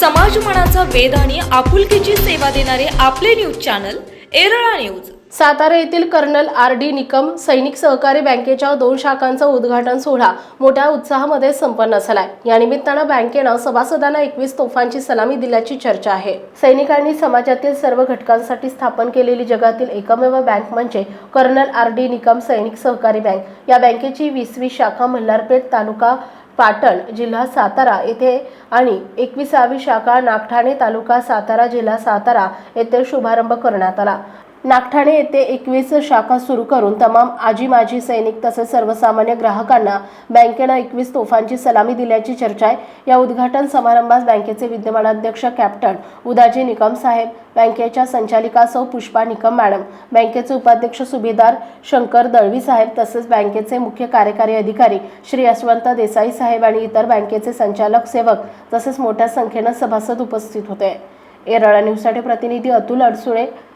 समाज मनाचा वेध आणि आपुलकीची सेवा देणारे आपले न्यूज चॅनल एरळा न्यूज. सातारा येथील कर्नल आर डी निकम सैनिक सहकारी बँकेच्या दोन शाखांचा उद्घाटन सोहळा मोठ्या उत्साहामध्ये संपन्न झालाय. या निमित्तानं बँकेनं सभासदांना एकवीस तोफांची सलामी दिल्याची चर्चा आहे. सैनिकांनी समाजातील सर्व घटकांसाठी स्थापन केलेली जगातील एकमेव बँक म्हणजे कर्नल आर डी निकम सैनिक सहकारी बँक. या बँकेची वीसवी शाखा मल्हारपेठ तालुका पाटण जिल्हा सातारा येथे आणि एकविसावी शाखा नागठाणे तालुका सातारा जिल्हा सातारा येथे शुभारंभ करण्यात आला. नागठाणे येथे एकवीस शाखा सुरू करून तमाम आजी माजी सैनिक तसेच सर्वसामान्य ग्राहकांना बँकेनं एकवीस तोफांची सलामी दिल्याची चर्चा आहे. या उद्घाटन समारंभास बँकेचे विद्यमान अध्यक्ष कॅप्टन उदाजी निकम साहेब बँकेच्या संचालिका सौ पुष्पा निकम मॅडम बँकेचे उपाध्यक्ष सुभेदार शंकर दळवी साहेब तसेच बँकेचे मुख्य कार्यकारी अधिकारी श्री यशवंत देसाई साहेब आणि इतर बँकेचे संचालक सेवक तसेच मोठ्या संख्येनं सभासद उपस्थित होते. एरळा न्यूजसाठी प्रतिनिधी अतुल अडसुळे